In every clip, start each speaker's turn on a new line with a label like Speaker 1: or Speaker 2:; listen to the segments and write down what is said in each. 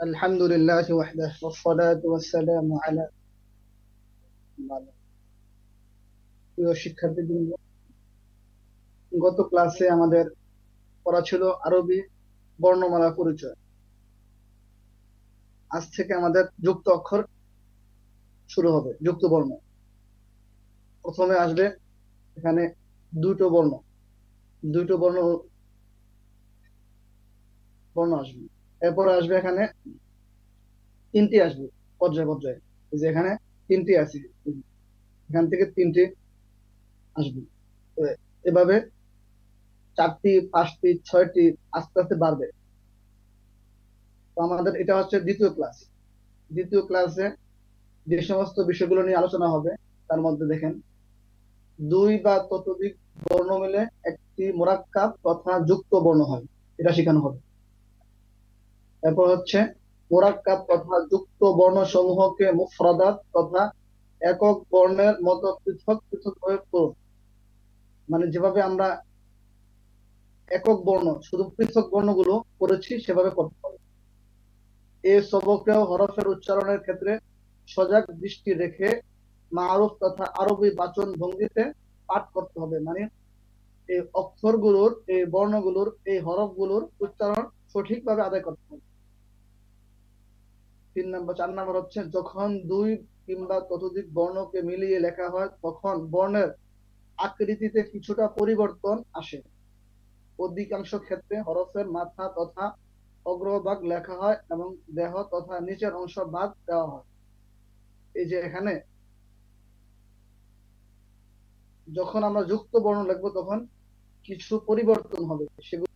Speaker 1: الحمد لله وحده والصلاة والسلام على প্রিয় শিক্ষার্থীবৃন্দ গত ক্লাসে আমাদের পড়া ছিল আরবি বর্ণমালা পরিচয় আজ থেকে আমাদের যুক্ত অক্ষর শুরু হবে যুক্ত বর্ণ প্রথমে আসবে এখানে দুটো বর্ণ দুটো বর্ণ বর্ণ আসবে এরপরে আসবে এখানে তিনটি আসবে, পর্যায়ে পর্যায়ে। যে এখানে তিনটি আছে। এখান থেকে তিনটি আসবে। এভাবে চারটি, পাঁচটি, ছয়টি আস্তে আস্তে বাড়বে। তো আমাদের এটা হচ্ছে দ্বিতীয় ক্লাস দ্বিতীয় ক্লাসে যে সমস্ত বিষয়গুলো নিয়ে আলোচনা হবে, তার মধ্যে দেখেন, দুই বা ততোধিক বর্ণ মিলে একটি মোরাক্কাব তথা যুক্ত বর্ণ হয়। এটা শেখানো হবে। এরপর হচ্ছে মোরাক্কাব তথা যুক্ত বর্ণ সমূহকে মুফরাদাত তথা একক বর্ণের মতো পৃথক পৃথক ভাবে করুন মানে যেভাবে আমরা একক বর্ণ, শুধু পৃথক বর্ণগুলো করেছি সেভাবে করতে হবে এই সবকেও হরফের উচ্চারণের ক্ষেত্রে সজাগ দৃষ্টি রেখে মারুফ তথা আরবি বাচন ভঙ্গিতে পাঠ করতে হবে। মানে এই অক্ষরগুলোর, এই বর্ণগুলোর, এই হরফগুলোর উচ্চারণ সঠিকভাবে আদায় করতে হবে। তিন নম্বর, চার নম্বর হচ্ছে যখন দুই কিংবা ততোধিক বর্ণকে মিলিয়ে লেখা হয়, তখন বর্ণের আকৃতিতে কিছুটা পরিবর্তন আসে। অধিকাংশ ক্ষেত্রে হরফের মাথা তথা অগ্রভাগ লেখা হয় এবং দেহ তথা নিচের অংশ বাদ দেওয়া হয়। এই যে এখানে যখন আমরা যুক্ত বর্ণ লিখব, তখন কিছু পরিবর্তন হবে, সেগুলো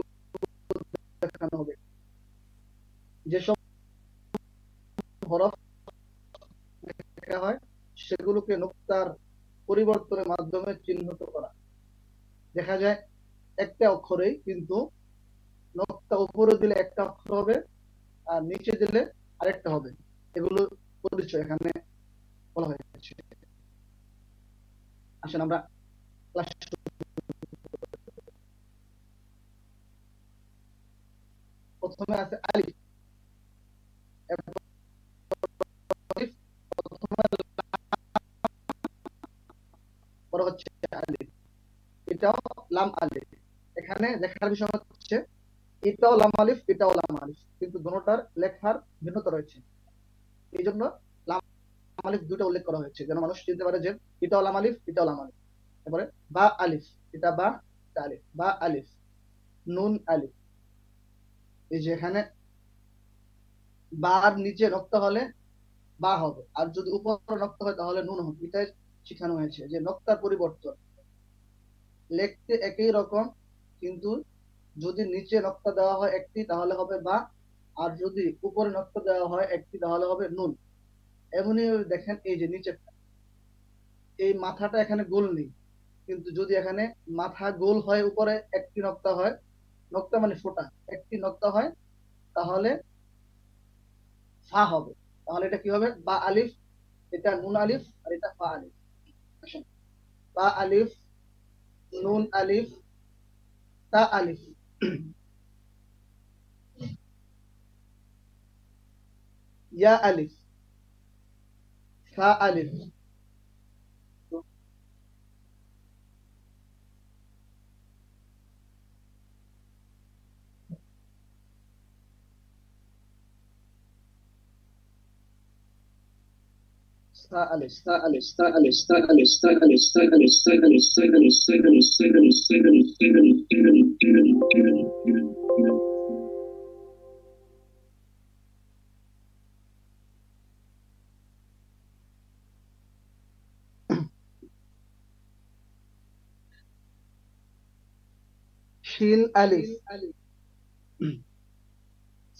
Speaker 1: দেখানো হবে। যেসব হয়, সেগুলোকে নোক্তার পরিবর্তনের মাধ্যমে চিহ্নিত করা। দেখা যায় একটা অক্ষরেই কিন্তু নোক্তা উপরে দিলে একটা অক্ষর হবে আর নিচে দিলে আরেকটা হবে। এগুলো পরিচয় এখানে বলা হয়েছে। আসেন আমরা প্রথমে আছে আলিফ। এটাও লাম আলিফ। এখানে দেখার বিষয় হচ্ছে, এটাও লাম আলিফ, এটাও লাম আলিফ, কিন্তু দুটোটার লেখার ভিন্নতা রয়েছে। এই জন্য লাম আলিফ দুটো উল্লেখ করা হয়েছে, যেন মানুষ চিনতে পারে যে এটাও লাম আলিফ, এটাও লাম আলিফ। তারপরে বা আলিফ, এটা বা আলিফ বা আলিফ, নুন আলিফ। এই যে এখানে বার নিচে রক্ত হলে বা হবে, আর যদি উপর রক্ত হয় তাহলে নুন হবে, এটাই শিখানো হয়েছে যে নক্তার পরিবর্তন। লিখতে একই রকম, কিন্তু যদি নিচে নক্তা দেওয়া হয় একটি, তাহলে হবে বা, আর যদি উপরে নক্তা দেওয়া হয় একটি, তাহলে হবে নুন। এমনই দেখেন এই যে নিচে এই মাথাটা এখানে গোল নেই, কিন্তু যদি এখানে মাথা গোল হয় উপরে, একটি নক্তা হয় নক্তা মানে ফোটা, একটি নক্তা হয়, তাহলে ফা হবে। তাহলে এটা কি হবে? বা আলিফ, এটা নুন আলিফ, আর এটা ফা আলিফ। বা আলিফ নুন আলিফ তা আলিফ ইয়া আলিফ ফা আলিফ শিন আলিফ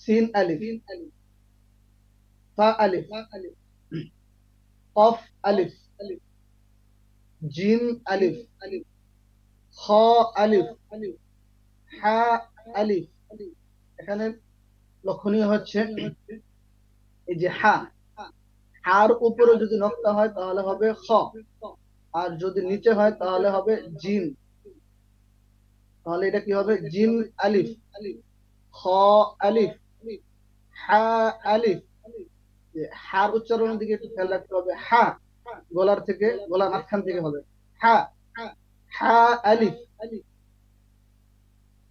Speaker 1: সিন আলিফ ফা আলিফ কফ আলিফ জিম আলিফ খ আলিফ হা আলিফ এখানে লক্ষণীয় হচ্ছে এই যে হা। হার উপরে যদি নক্তা হয় তাহলে হবে খ। আর যদি নিচে হয় তাহলে হবে জিম তাহলে এটা কি হবে? জিম আলিফ। খ আলিফ। হা আলিফ। হার উচ্চারণের দিকে একটু খেয়াল রাখতে হবে। হা, গলার থেকে, গলার মাঝখান থেকে হবে। হা হা, আলিফ।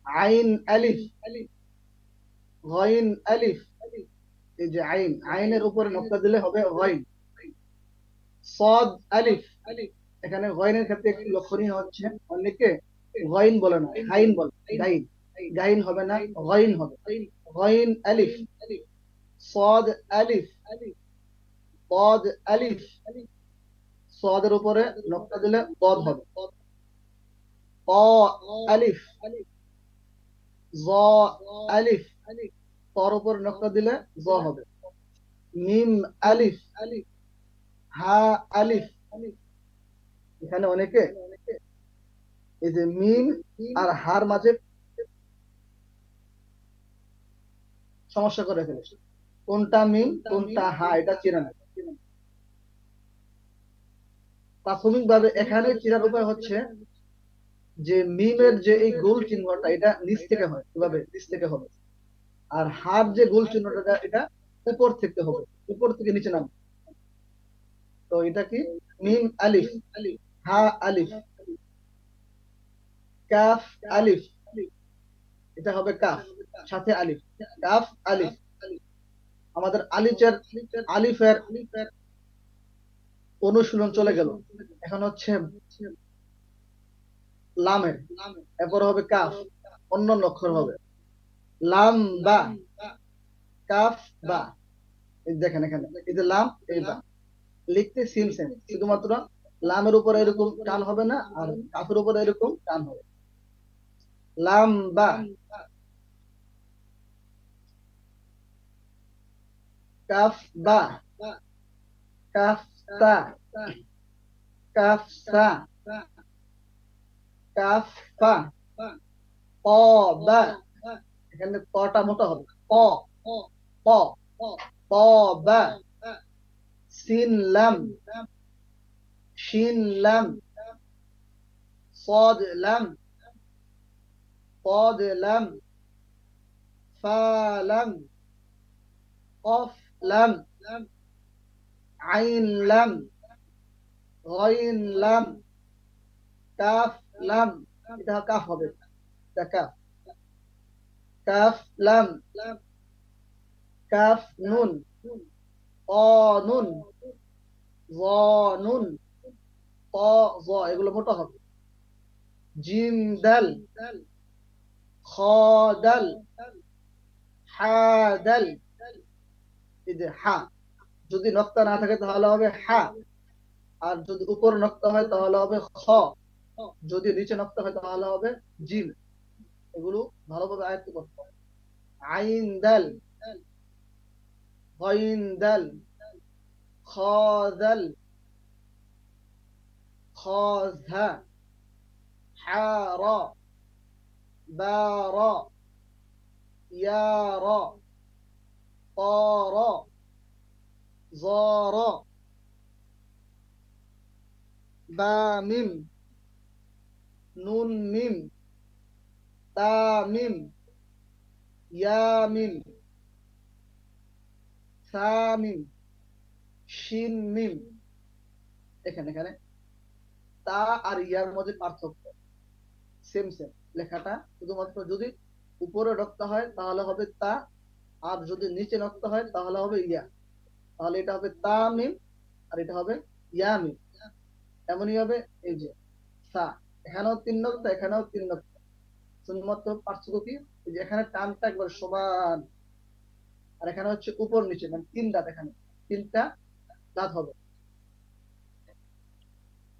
Speaker 1: আইন, আলিফ। গইন, আলিফ। এই যে আইন, আইনের উপরে নকশা দিলে হবে গইন। সদ, আলিফ। এখানে গইনের ক্ষেত্রে একটু লক্ষণীয় হচ্ছে অনেকে গইন বলে না গাইন বলে, গাইন। গাইন হবে না, গইন হবে। গইন, আলিফ। সদ, আলিফ। উপরে নকশা দিলে হবে। উপর নকশা দিলে জ হবে। মিম আলিফ, হা আলিফ। এখানে অনেকে এই যে মিম আর হার মাঝে সমস্যা করে ফেলেছে। কোনটা মিম কোনটা হা এটা চেনা না প্রাথমিকভাবে এখানে চেনার উপায় হচ্ছে যে মিমের যে এই গোল চিহ্নটা এটা নিচ থেকে হয় কীভাবে? নিচ থেকে হবে। আর হার যে গোল চিহ্নটা এটা উপর থেকে হবে উপর থেকে নিচে নাম তো এটা কি? মিম আলিফ হা আলিফ কাফ আলিফ এটা হবে কাফ সাথে আলিফ কাফ আলিফ। আমাদের আলিফের আলিফের অনুশীলন চলে গেল। এখন হচ্ছে লামের। এরপর হবে কাফ অন্য অক্ষর হবে। লাম বা, কাফ বা। এই দেখেন এখানে, এই যে লাম, এই বা। লিখতে সিম সেম, শুধুমাত্র লামের উপরে এরকম টান হবে না, আর কাফের উপরে এরকম টান হবে। লাম বা কাফ বা কাফ তা কাফ সা কাফ ফা প বা এখানে পটা মোটা হবে প প প বা সিন লাম শিন লাম صاد لم صاد لم فا لم قف লাম আইন লাম গইন লাম কাফ লাম এটা কাফ হবে। এটা কাফ। লাম কাফ নুন নুন নুন এগুলো মোটা হবে। জিম দাল খাদাল হাদাল এই যে হা, যদি নক্তা না থাকে তাহলে হবে হা, আর যদি উপর নক্তা হয় তাহলে হবে খ, যদি নিচে নক্তা হয় তাহলে হবে জিম এগুলো ভালোভাবে আয়ত্ত করতে হবে। আইন দাল গইন দাল খাদাল খাযা হারা বারা ইয়ারা يارا طارا زارا بامم নুন মিম তা মিম ইয়া মিম সা মিম শিন মিম এখানে এখানে তা আর ইয়ার মধ্যে পার্থক্য সেম সেম লেখাটা শুধুমাত্র যদি উপরে রক্ত হয় তাহলে হবে তা আর যদি নিচে রক্ত হয়, তাহলে হবে ইয়া। তাহলে এটা হবে তামিম আর এটা হবে ইয়া মিম এমনই হবে এই যে সা। এখানেও তিন নক্তা, এখানেও তিন নক্তা। শুধুমাত্র পার্থক্য কি? যে এখানে টানটা একবার সমান। আর এখানে হচ্ছে উপর নিচে মানে তিন দাঁত এখানে। তিনটা দাঁত হবে।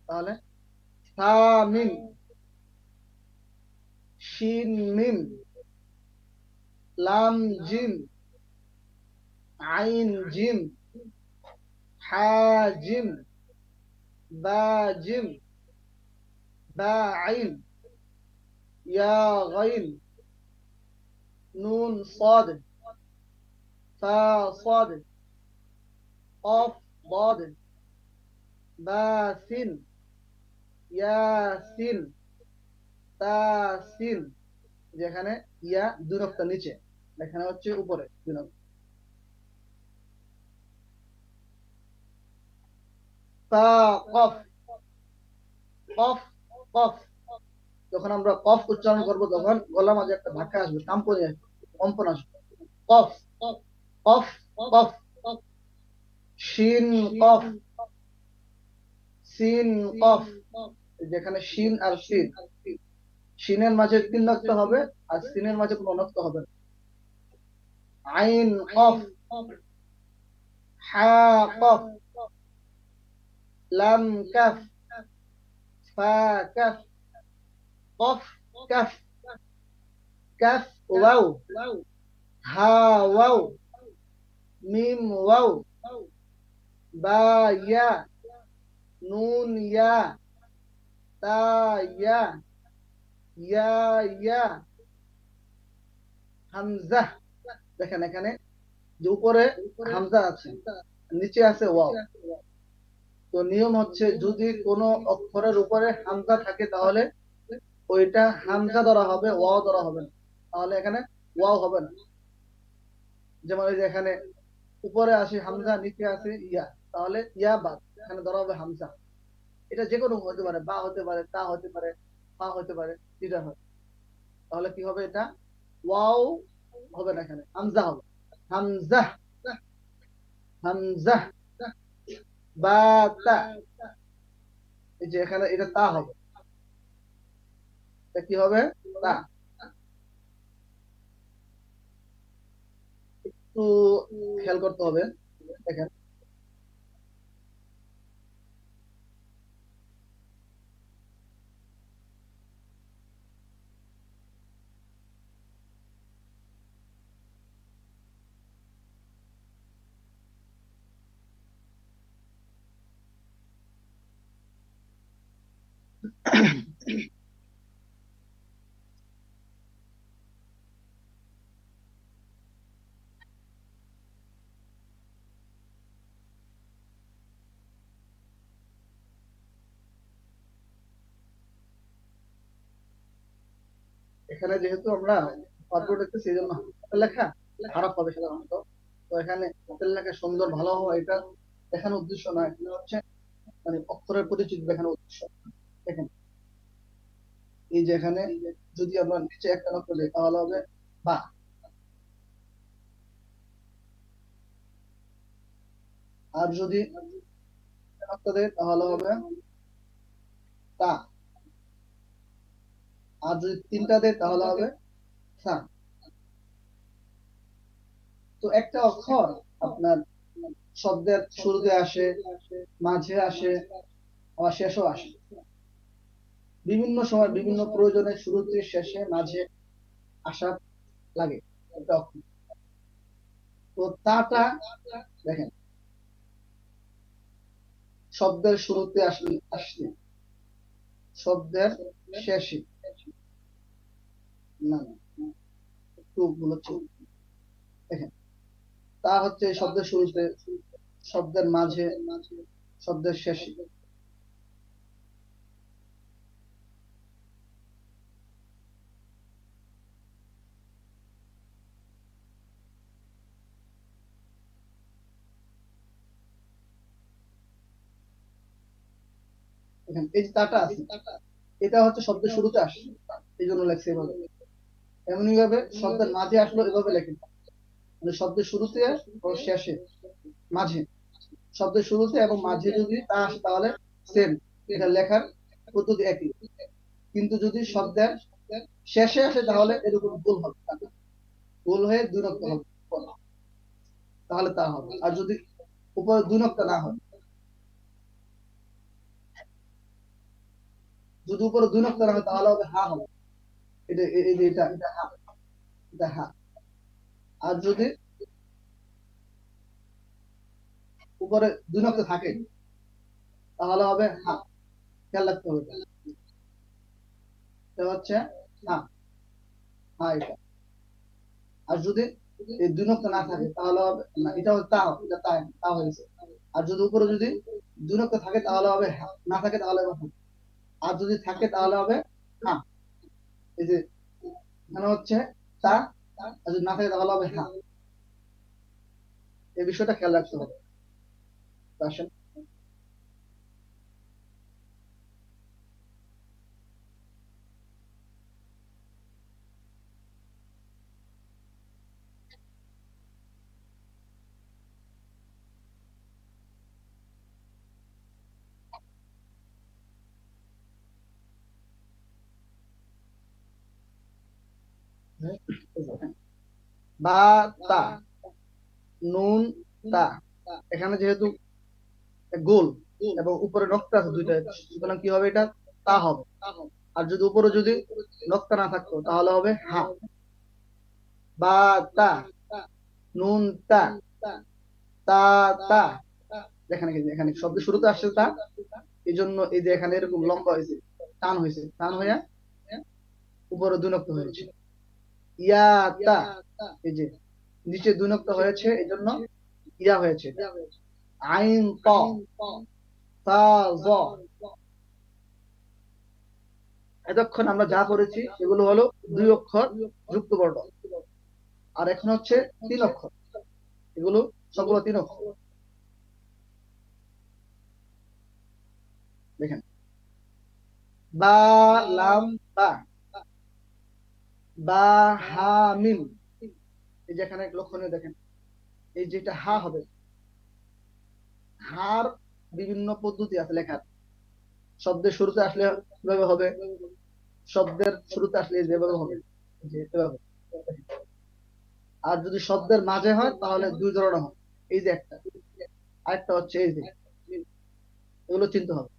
Speaker 1: তাহলে সা মিম শিন মিম। লাম জিম। ayn cim hacim bacim ba'in ya gayn. Nun sad. Fa sad. Af dad basin Yasin Tasin যেখানে ইয়া দু নকটা নিচে এখানে হচ্ছে উপরে দু নকটা কফ। কফ কফ। যখন আমরা কফ উচ্চারণ করব, তখন গলা মাঝে একটা ধাক্কা আসবে, কাম্পন কম্পন আসবে। কফ কফ কফ। শিন, কফ। সিন কফ। যেখানে শিন আর সিন শিনের মাঝে তিন নক্ত হবে, আর সিনের মাঝে কোনো নক্ত হবে আইন, কফ। হা, কফ। লাম কাফ ফা কাফ কফ কাফ কাফ ওয়াও হা ওয়াও মিম ওয়াও বা ইয়া নুন ইয়া তা ইয়া ইয়া ইয়া হামজা দেখেন এখানে যে উপরে হামজা আছে নিচে আছে ওয়াও। তো নিয়ম হচ্ছে যদি কোনো অক্ষরের উপরে হামজা থাকে তাহলে ওইটা হামজা ধরা হবে, ওয়াও ধরা হবে না। তাহলে এখানে ওয়াও হবে না। যেমন এই যে এখানে উপরে আসে হামজা, নিচে আছে ইয়া। তাহলে ইয়া বাদ, এখানে ধরা হবে হামজা। এটা যে কোনো হতে পারে, বা হতে পারে, তা হতে পারে পা হতে পারে, যেটা হয়। তাহলে কি হবে এটা? ওয়াও হবে না এখানে, হামজা হবে। হামজা হামজা। বা এই যে এখানে এটা তা হবে। কি হবে? তা। একটু খেয়াল করতে হবে। দেখেন। এখানে যেহেতু আমরা পাসপোর্ট দেখতেছি এই জন্য লেখা, খারাপ হবে সাধারণত। তো এখানে হাতের লেখা সুন্দর, ভালো হওয়া এটা দেখানোর উদ্দেশ্য নয় এখানে হচ্ছে মানে অক্ষরের পরিচিতি দেখানোর উদ্দেশ্য। দেখেন এই যে এখানে যদি আমরা নিচে একটা নকল দিই, তাহলে হবে বা। আর যদি তাহলে হবে তা। আর যদি তিনটা দেয় তাহলে হবে সা তো একটা অক্ষর আপনার শব্দের শুরুতে আসে, মাঝে আসে, আবার শেষও আসে। বিভিন্ন সময়, বিভিন্ন প্রয়োজনে শুরুতে শেষে, মাঝে আসা লাগে। তো তাটা দেখেন। শব্দের শুরুতে আসলে আসছে শব্দের শেষে। না না একটু হচ্ছে দেখেন, তা হচ্ছে শব্দের শুরুতে, শব্দের মাঝে, শব্দের শেষে। দেখেন এই যে তাটা আছে, এটা হচ্ছে শব্দের শুরুতে আসে, এই জন্য লেখছে এভাবে। এমনি ভাবে শব্দের মাঝে আসলো, এভাবে লেখেন। মানে শব্দের শুরুতে ও শেষে, মাঝে। শব্দের শুরুতে এবং মাঝে যদি তা আসে তাহলে সেম এটা লেখার পদ্ধতি একই। কিন্তু যদি শব্দের শেষে আসে তাহলে এরকম ভুল হবে। ভুল হয়ে দুই নক্ত হবে। তাহলে তা হবে। আর যদি উপরে দুই নক্ত না হয় যদি উপরে দুই নক্ত না হয় তাহলে হবে হা হবে। এটা এটা এটা হা। এটা হা। আর যদি উপরে দুই থাকে, তাহলে হবে হা। খেয়াল রাখতে হবে। এটা হচ্ছে হা। হা এটা। আর যদি এই দুই নক্ত না থাকে, তাহলে হবে না। এটা তা এটা তা তা হয়েছে। আর যদি উপরে যদি দুই নক্ত থাকে, তাহলে হবে না থাকে, তাহলে হবে আর যদি থাকে তাহলে হবে হা এই যে, এখানে হচ্ছে তা, আর যদি না থাকে তাহলে হবে হ্যাঁ। এই বিষয়টা খেয়াল রাখতে হবে। বা নুন, তা। এখানে যেহেতু গোল এবং উপরে নক্তা আছে দুইটা, সুতরাং কি হবে এটা? তা হবে। আর যদি উপরে যদি নক্তা না থাকতো, তাহলে হবে হা। বা তা। নুন, তা। তা তা। দেখেন এখানে শব্দ শুরুতে আসছে তা। এই জন্য এই যে এখানে এরকম লম্বা হয়েছে, টান হয়েছে। টান হইয়া উপরে দুনক্ত হয়েছে ইয়া তা এই যে নিচে দুনক্ত হয়েছে এই জন্য ইয়া হয়েছে। আইন ত তা জ এতক্ষণ আমরা যা করেছি সেগুলো হলো দুই অক্ষর যুক্ত বর্ণ আর এখন হচ্ছে তিন অক্ষর। এগুলো সবগুলো তিন অক্ষর। দেখেন। বা লাম বা। এই যে এখানে দেখেন, এই যেটা হা হবে, হার বিভিন্ন পদ্ধতি আছে লেখার। শব্দের শুরুতে আসলে কীভাবে হবে, শব্দের শুরুতে আসলে যেভাবে হবে এভাবে আর যদি শব্দের মাঝে হয়, তাহলে দুই ধরনের হয় এই যে একটা, আরেকটা হচ্ছে এই যে, এগুলো চিনতে হবে।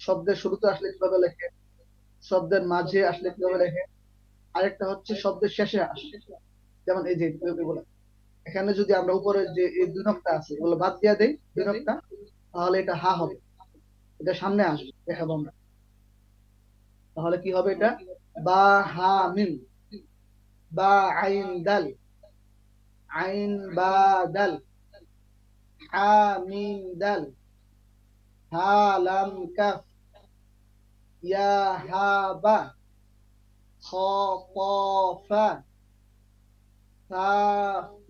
Speaker 1: শব্দের শুরুতে আসলে কীভাবে লেখে, শব্দের মাঝে আসলে কীভাবে লেখে আরেকটা হচ্ছে শব্দের শেষে আসে। যেমন এই যে এখানে যদি আমরা উপরে যে এই দুই নকটা আছে, এগুলো বাদ দিয়ে দেই, দুই নকটা তাহলে এটা হা হবে। এটা সামনে আসবে, দেখাবো আমরা। তাহলে কি হবে এটা? বা হা মিম, বা আইন দাল, আইন বা দাল, হা মিম দাল, হা লাম কাফ, ইয়া হা বা।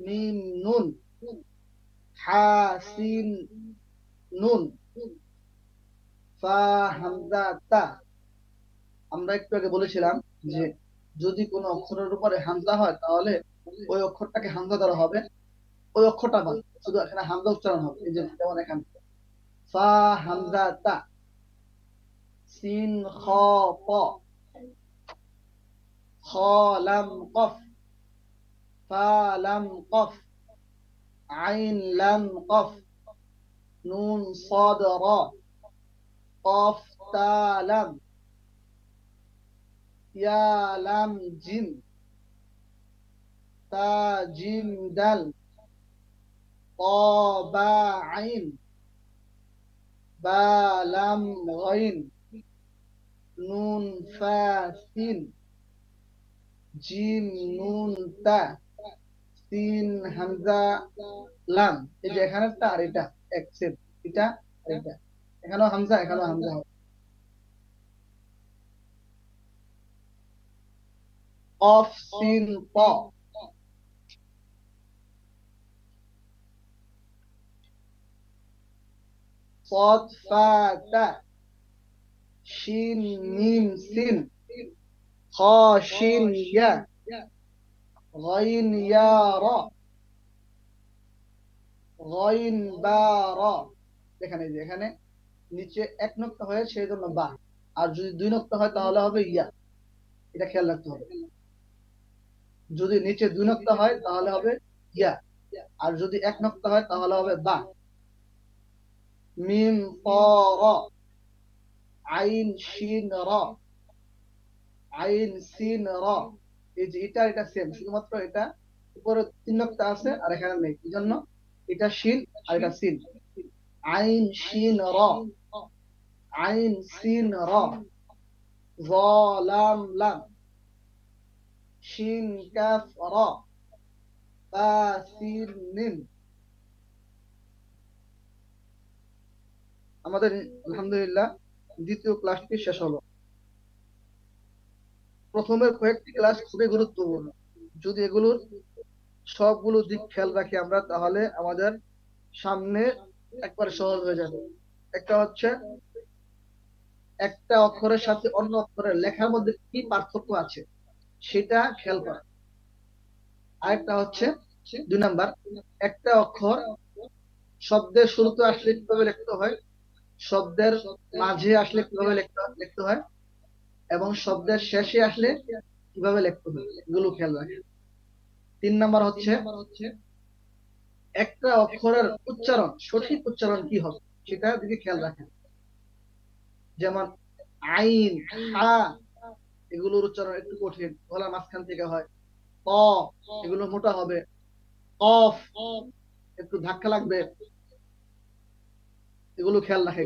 Speaker 1: মিম নুন হা সিন নুন ফা হামজা তা আমরা একটু আগে বলেছিলাম যে, যদি কোনো অক্ষরের উপরে হামজা হয়, তাহলে ওই অক্ষরটাকে হামজা দ্বারা হবে। ওই অক্ষরটা বাদ শুধু এখানে হামজা উচ্চারণ হবে, এই যে যেমন এখানে। ফা হামজা তা সিন খ প خا لم قف فا لم قف عين لم قف نون صاد را تا لم يا لم جم تا جم دل طا با عين با لم غين نون فاسين জিম নুন তা সিন হামজা লাম এই যে এখানে আর এটা এক সেম এটা এটা এখানেও হামজা এখানেও হামজা হবে قاف سين طاء صاد فا تاء شين ميم سين خا شين يا غين يا را غين বা রা এখানে যে এখানে নিচে এক নক্তা হয় সেই জন্য বা আর যদি দুই নক্তা হয় তাহলে হবে ইয়া এটা খেয়াল রাখতে হবে যদি নিচে দুই নক্তা হয় তাহলে হবে ইয়া আর যদি এক নক্তা হয় তাহলে হবে বা মিম ত র আইন শিন র আইন, সিন, র। এই যে এটা এটা সেম শুধুমাত্র এটা উপরে তিন আছে আর এখানে নেই। এই জন্য? এটা শিন আর এটা সিন। আইন শিন র। আইন, সিন, র। জ, লাম লাম। শিন কাফ, র। বা, সিন, মিম। আমাদের, আলহামদুলিল্লাহ, দ্বিতীয় ক্লাসটি শেষ হলো। প্রথমের কয়েকটি ক্লাস খুবই গুরুত্বপূর্ণ। যদি এগুলোর সবগুলো দিক খেয়াল রাখি আমরা, তাহলে আমাদের সামনে একবার সহজ হয়ে যাবে। একটা হচ্ছে, একটা অক্ষরের সাথে অন্য অক্ষরের লেখার মধ্যে কি পার্থক্য আছে, সেটা খেয়াল করা। আরেকটা হচ্ছে, দুই নাম্বার, একটা অক্ষর শব্দের শুরুতে আসলে কীভাবে লিখতে হয়, শব্দের মাঝে আসলে কীভাবে লিখতে হয় এবং শব্দের শেষে আসলে কীভাবে লিখতে হবে? এগুলো খেয়াল রাখেন। তিন নাম্বার হচ্ছে, একটা অক্ষরের উচ্চারণ, সঠিক উচ্চারণ কি হবে? সেটা দিকে খেয়াল রাখেন। যেমন, আইন এগুলোর উচ্চারণ একটু কঠিন। গলার মাঝখান থেকে হয়, ক, এগুলো মোটা হবে। অফ একটু ধাক্কা লাগবে। এগুলো খেয়াল রাখে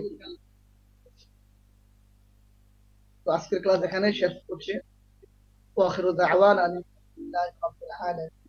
Speaker 1: তো আজকের ক্লাস এখানেই শেষ করছি। ওয়াখিরু দাওয়ানা আলহামদুলিল্লাহি রাব্বিল আলামিন।